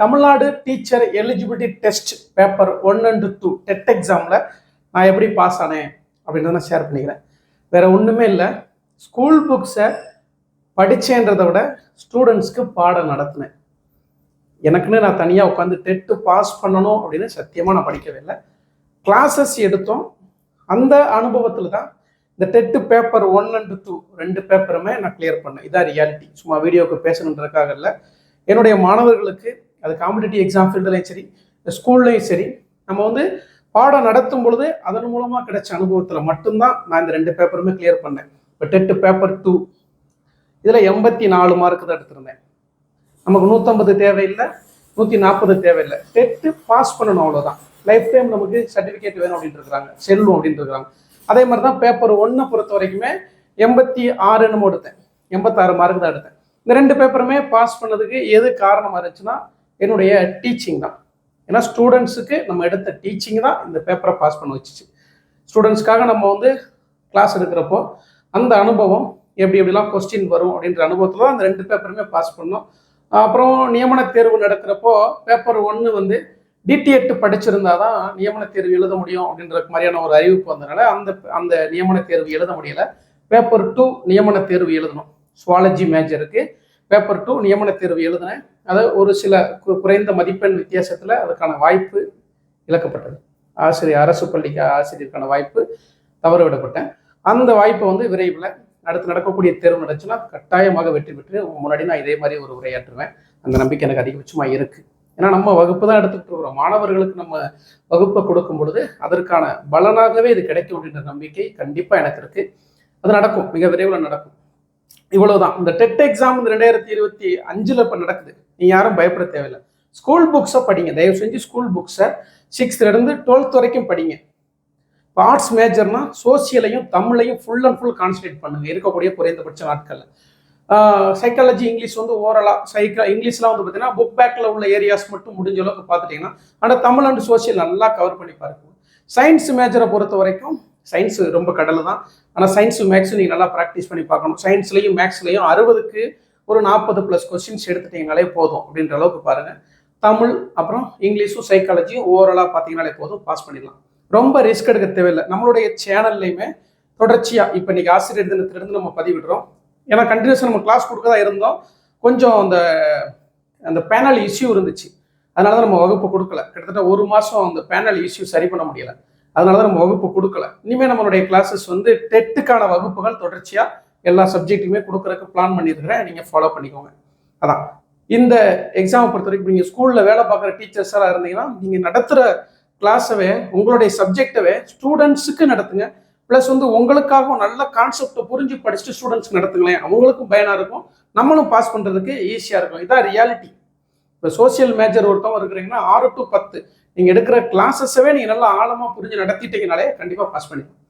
Tamil Nadu teacher eligibility test paper one and two TET எக்ஸாமில் நான் எப்படி pass ஆனேன் அப்படின்றத நான் ஷேர் பண்ணிக்கிறேன். வேற ஒன்றுமே இல்லை. ஸ்கூல் புக்ஸை படித்தேன்றதை விட ஸ்டூடெண்ட்ஸ்க்கு பாடம் நடத்தினேன். எனக்குன்னு நான் தனியாக உட்காந்து டெட்டு பாஸ் பண்ணணும் அப்படின்னு சத்தியமாக நான் படிக்கவே இல்லை. கிளாஸஸ் எடுத்தோம். அந்த அனுபவத்தில் தான் இந்த TET paper one and two ரெண்டு பேப்பருமே நான் கிளியர் பண்ணேன். இதான் ரியாலிட்டி சும்மா வீடியோவுக்கு பேசணுன்றதுக்காக இல்லை. என்னுடைய மாணவர்களுக்கு அது காம்படிட்டிவ் எக்ஸாம் ஃபீல்டுலையும் சரி ஸ்கூல்லையும் சரி நம்ம வந்து பாடம் நடத்தும் பொழுது அதன் மூலமாக கிடைச்ச அனுபவத்தில் மட்டும்தான் நான் இந்த ரெண்டு பேப்பருமே கிளியர் பண்ணேன். இப்போ டெட்டு பேப்பர் டூ இதில் எண்பத்தி நாலு மார்க்கு தான் எடுத்திருந்தேன். நமக்கு நூற்றம்பது தேவையில்லை நூற்றி நாற்பது தேவையில்லை. டெட்டு பாஸ் பண்ணணும் அவ்வளோதான் லைஃப் டைம் நமக்கு சர்டிஃபிகேட் வேணும் அப்படின்ட்டு இருக்கிறாங்க. செல்லும் அப்படின்ட்டு இருக்கிறாங்க. அதே மாதிரி தான் பேப்பர் ஒன்றை பொறுத்த வரைக்குமே எண்பத்தி ஆறுன்னு எடுத்தேன். எண்பத்தாறு மார்க்கு தான் எடுத்தேன். இந்த ரெண்டு பேப்பருமே பாஸ் பண்ணதுக்கு எது காரணமாக இருந்துச்சுன்னா என்னுடைய டீச்சிங் தான். ஏன்னா ஸ்டூடெண்ட்ஸுக்கு நம்ம எடுத்த டீச்சிங் தான் இந்த பேப்பரை பாஸ் பண்ண வச்சுச்சு. ஸ்டூடெண்ட்ஸ்க்காக நம்ம வந்து கிளாஸ் எடுக்கிறப்போ அந்த அனுபவம் எப்படி எப்படிலாம் கொஸ்டின் வரும் அப்படின்ற அனுபவத்தில் தான் அந்த ரெண்டு பேப்பருமே பாஸ் பண்ணோம். அப்புறம் நியமன தேர்வு நடக்கிறப்போ பேப்பர் ஒன்று வந்து டிடிஎட் படிச்சிருந்தா தான் நியமன தேர்வு எழுத முடியும் அப்படின்ற மாதிரியான ஒரு அறிவிப்பு வந்ததுனால அந்த அந்த நியமன தேர்வு எழுத முடியலை. பேப்பர் டூ நியமன தேர்வு எழுதணும். சுவாலஜி மேஜருக்கு பேப்பர் டூ நியமன தேர்வு எழுதினேன். அது ஒரு சில குறைந்த மதிப்பெண் வித்தியாசத்தில் அதுக்கான வாய்ப்பு இழக்கப்பட்டது. ஆசிரியர் அரசு பள்ளிக்கு ஆசிரியருக்கான வாய்ப்பு தவறு விடப்பட்டேன் அந்த வாய்ப்பை வந்து விரைவில் அடுத்து நடக்கக்கூடிய தேர்வு நடந்துச்சுன்னா கட்டாயமாக வெற்றி பெற்று முன்னாடி நான் இதே மாதிரி ஒரு உரையாற்றுவேன். அந்த நம்பிக்கை எனக்கு அதிகபட்சமாக இருக்குது ஏன்னா நம்ம வகுப்பு தான் எடுத்துக்கிட்டு இருக்கிறோம். மாணவர்களுக்கு நம்ம வகுப்பை கொடுக்கும் பொழுது அதற்கான பலனாகவே இது கிடைக்கும் அப்படின்ற நம்பிக்கை கண்டிப்பாக எனக்கு இருக்குது அது நடக்கும். மிக விரைவில் நடக்கும். இவ்வளவுதான். இந்த டெட் எக்ஸாம் இந்த ரெண்டாயிரத்தி இருபத்தி அஞ்சுல இப்போ நடக்குது. நீ யாரும் பயப்பட தேவையில்லை. ஸ்கூல் புக்ஸை படிங்க. தயவு செஞ்சு ஸ்கூல் புக்ஸை சிக்ஸ்த்ல இருந்து டுவெல்த் வரைக்கும் படிங்க. இப்போ ஆர்ட்ஸ் மேஜர்னா சோசியலையும் தமிழையும் ஃபுல் அண்ட் ஃபுல் கான்சன்ட்ரேட் பண்ணுங்க. இருக்கக்கூடிய குறைந்தபட்ச நாட்களில். சைக்காலஜி இங்கிலீஷ் வந்து ஓரலாக சைக்கா இங்கிலீஷ்லாம் வந்து பார்த்தீங்கன்னா புக் பேக்கில் உள்ள ஏரியாஸ் மட்டும் முடிஞ்ச அளவுக்கு பார்த்துட்டிங்கன்னா ஆனால் தமிழ் அண்ட் சோசியல் நல்லா கவர் பண்ணி பாருங்க. சயின்ஸ் மேஜரை பொறுத்த வரைக்கும் சயின்ஸ் ரொம்ப கடலை தான் ஆனால் சயின்ஸ் மேக்ஸும் நீங்கள் நல்லா ப்ராக்டிஸ் பண்ணி பார்க்கணும். சயின்ஸ்லையும் மேக்ஸ்லையும் அறுபதுக்கு ஒரு நாற்பது ப்ளஸ் கொஸ்டின்ஸ் எடுத்துட்டீங்கனாலே போதும் அப்படின்ற அளவுக்கு பாருங்கள் தமிழ் அப்புறம் இங்கிலீஷும் சைக்காலஜியும் ஓவராலாக பார்த்தீங்கனாலே போதும். பாஸ் பண்ணிடலாம். ரொம்ப ரிஸ்க் எடுக்க தேவையில்லை. நம்மளுடைய சேனல்லையுமே தொடர்ச்சியாக இப்போ இன்றைக்கி ஆசிரியர் தினத்திலிருந்து நம்ம பதிவிடுறோம். ஏன்னா கண்டினியூஸாக நம்ம கிளாஸ் கொடுக்க தான் இருந்தோம். கொஞ்சம் அந்த அந்த பேனல் இஷ்யூ இருந்துச்சு. அதனால தான் நம்ம வகுப்பு கொடுக்கல. கிட்டத்தட்ட ஒரு மாதம் அந்த பேனல் இஷ்யூ சரி பண்ண முடியலை. அதனால தான் நம்ம வகுப்பு கொடுக்கல. இனிமேல் நம்மளுடைய கிளாஸஸ் வந்து டெட்டுக்கான வகுப்புகள் தொடர்ச்சியாக எல்லா சப்ஜெக்ட்டுமே கொடுக்கறதுக்கு பிளான் பண்ணியிருக்கிறேன். நீங்கள் ஃபாலோ பண்ணிக்கோங்க. அதான். இந்த எக்ஸாமை பொறுத்த வரைக்கும் நீங்கள் ஸ்கூலில் வேலை பார்க்குற டீச்சர்ஸாக இருந்தீங்கன்னா நீங்கள் நடத்துகிற கிளாஸவே உங்களுடைய சப்ஜெக்டவே ஸ்டூடெண்ட்ஸுக்கு நடத்துங்க. ப்ளஸ் வந்து உங்களுக்காகவும் நல்ல கான்செப்டை புரிஞ்சு படிச்சுட்டு ஸ்டூடெண்ட்ஸ்க்கு நடத்துங்களேன். அவங்களுக்கும் பயனாக இருக்கும். நம்மளும் பாஸ் பண்ணுறதுக்கு ஈஸியாக இருக்கும். இதான் ரியாலிட்டி இப்போ சோஷியல் மேஜர் ஒருத்தவங்க இருக்கிறீங்கன்னா ஆறு டு பத்து நீங்கள் எடுக்கிற கிளாஸஸவே நீங்கள் நல்லா ஆழமாக புரிஞ்சு நடத்திட்டீங்கனாலே கண்டிப்பாக பாஸ் பண்ணிடலாம்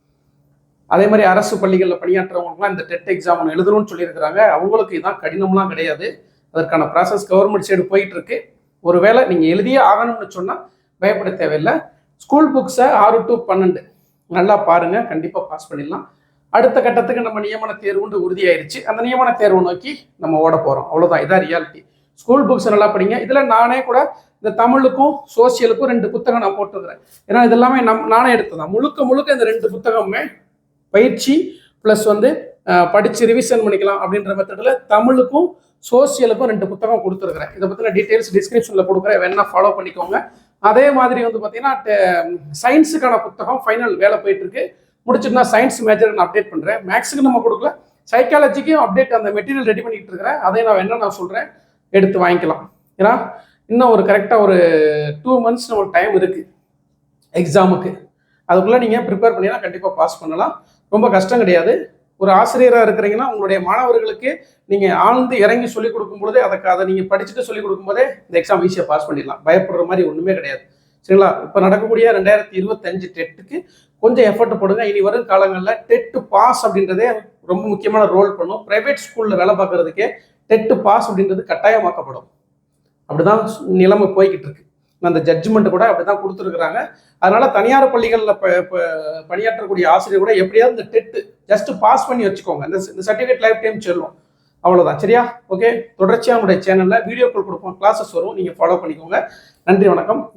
அதே மாதிரி அரசு பள்ளிகளில் பணியாற்றுறவங்களுக்குலாம் இந்த டெட் எக்ஸாம் ஒன்று எழுதணும்னு சொல்லியிருக்கிறாங்க. அவங்களுக்கு இதான் கடினம்லாம் கிடையாது. அதற்கான ப்ராசஸ் கவர்மெண்ட் சைடு போயிட்டு இருக்கு ஒருவேளை நீங்கள் எழுதியே ஆகணும்னு சொன்னால் பயப்பட தேவையில்லை. ஸ்கூல் புக்ஸை ஆறு டு பன்னெண்டு. நல்லா பாருங்கள் கண்டிப்பாக பாஸ் பண்ணிடலாம். அடுத்த கட்டத்துக்கு நம்ம நியமன தேர்வுன்னு உறுதியாயிருச்சு. அந்த நியமன தேர்வு நோக்கி நம்ம ஓட போகிறோம் அவ்வளோதான் இதான் ரியாலிட்டி ஸ்கூல் புக்ஸ் நல்லா படிங்க. இதில் நானே கூட இந்த தமிழுக்கும் சோசியலுக்கும் ரெண்டு புத்தகம் நான் போட்டுருக்கிறேன். ஏன்னா இதெல்லாமே நம் நானே எடுத்ததான் முழுக்க முழுக்க இந்த ரெண்டு புத்தகமுமே பயிற்சி ப்ளஸ் வந்து படித்து ரிவிஷன் பண்ணிக்கலாம் அப்படின்ற மெத்தடில் தமிழுக்கும் சோசியலுக்கும் ரெண்டு புத்தகம் கொடுத்துருக்குறேன். இதை பற்றின டீட்டெயில்ஸ் டிஸ்கிரிப்ஷனில் கொடுக்குறேன். வேணா ஃபாலோ பண்ணிக்கோங்க. அதே மாதிரி வந்து பார்த்தீங்கன்னா சயின்ஸுக்கான புத்தகம் ஃபைனல் வேலை போயிட்டுருக்கு. முடிச்சுட்டு நான் சயின்ஸ் மேஜர் நான் அப்டேட் பண்ணுறேன் மேக்ஸுக்கு நம்ம கொடுக்கல. சைக்காலஜிக்கும் அப்டேட் அந்த மெட்டீரியல் ரெடி பண்ணிக்கிட்டு இருக்கிறேன். அதை நான் என்ன நான் சொல்கிறேன் எடுத்து வாங்கிக்கலாம். ஏன்னா இன்னும் ஒரு கரெக்டாக ஒரு டூ மந்த்ஸ் ஒரு டைம் இருக்குது எக்ஸாமுக்கு அதுக்குள்ளே நீங்கள் ப்ரிப்பேர் பண்ணினா கண்டிப்பாக பாஸ் பண்ணலாம். ரொம்ப கஷ்டம் கிடையாது. ஒரு ஆசிரியராக இருக்கிறீங்கன்னா உங்களுடைய மாணவர்களுக்கு நீங்கள் ஆழ்ந்து இறங்கி சொல்லிக் கொடுக்கும் பொழுதே அதுக்கு அதை நீங்கள் படிச்சுட்டு சொல்லிக் கொடுக்கும்போதே இந்த எக்ஸாம் ஈஸியாக பாஸ் பண்ணிடலாம். பயப்படுற மாதிரி ஒன்றுமே கிடையாது. சரிங்களா? இப்போ நடக்கக்கூடிய ரெண்டாயிரத்தி இருபத்தஞ்சு டெட்டுக்கு கொஞ்சம் எஃபர்ட் போடுங்க. இனி வரும் காலங்களில் டெட்டு பாஸ் அப்படின்றதே ரொம்ப முக்கியமான ரோல் பண்ணும். ப்ரைவேட் ஸ்கூலில் வேலை பார்க்குறதுக்கே டெட்டு பாஸ் அப்படின்றது கட்டாயமாக்கப்படும். அப்படிதான் நிலைமை போய்கிட்டு இருக்கு அந்த ஜட்ஜ்மெண்ட் கூட அப்படிதான் கொடுத்துருக்குறாங்க. அதனால தனியார் பள்ளிகளில் பணியாற்றக்கூடிய ஆசிரியர் கூட எப்படியாவது இந்த டெட்டு ஜஸ்ட் பாஸ் பண்ணி வச்சுக்கோங்க. இந்த சர்டிஃபிகேட் லைஃப் டைம் செல்லும். அவ்வளோதான் சரியா? ஓகே தொடர்ச்சியாக நம்முடைய சேனலில் வீடியோக்கள் கொடுப்போம். கிளாஸஸ் வரும். நீங்கள் ஃபாலோ பண்ணிக்கோங்க. நன்றி வணக்கம்.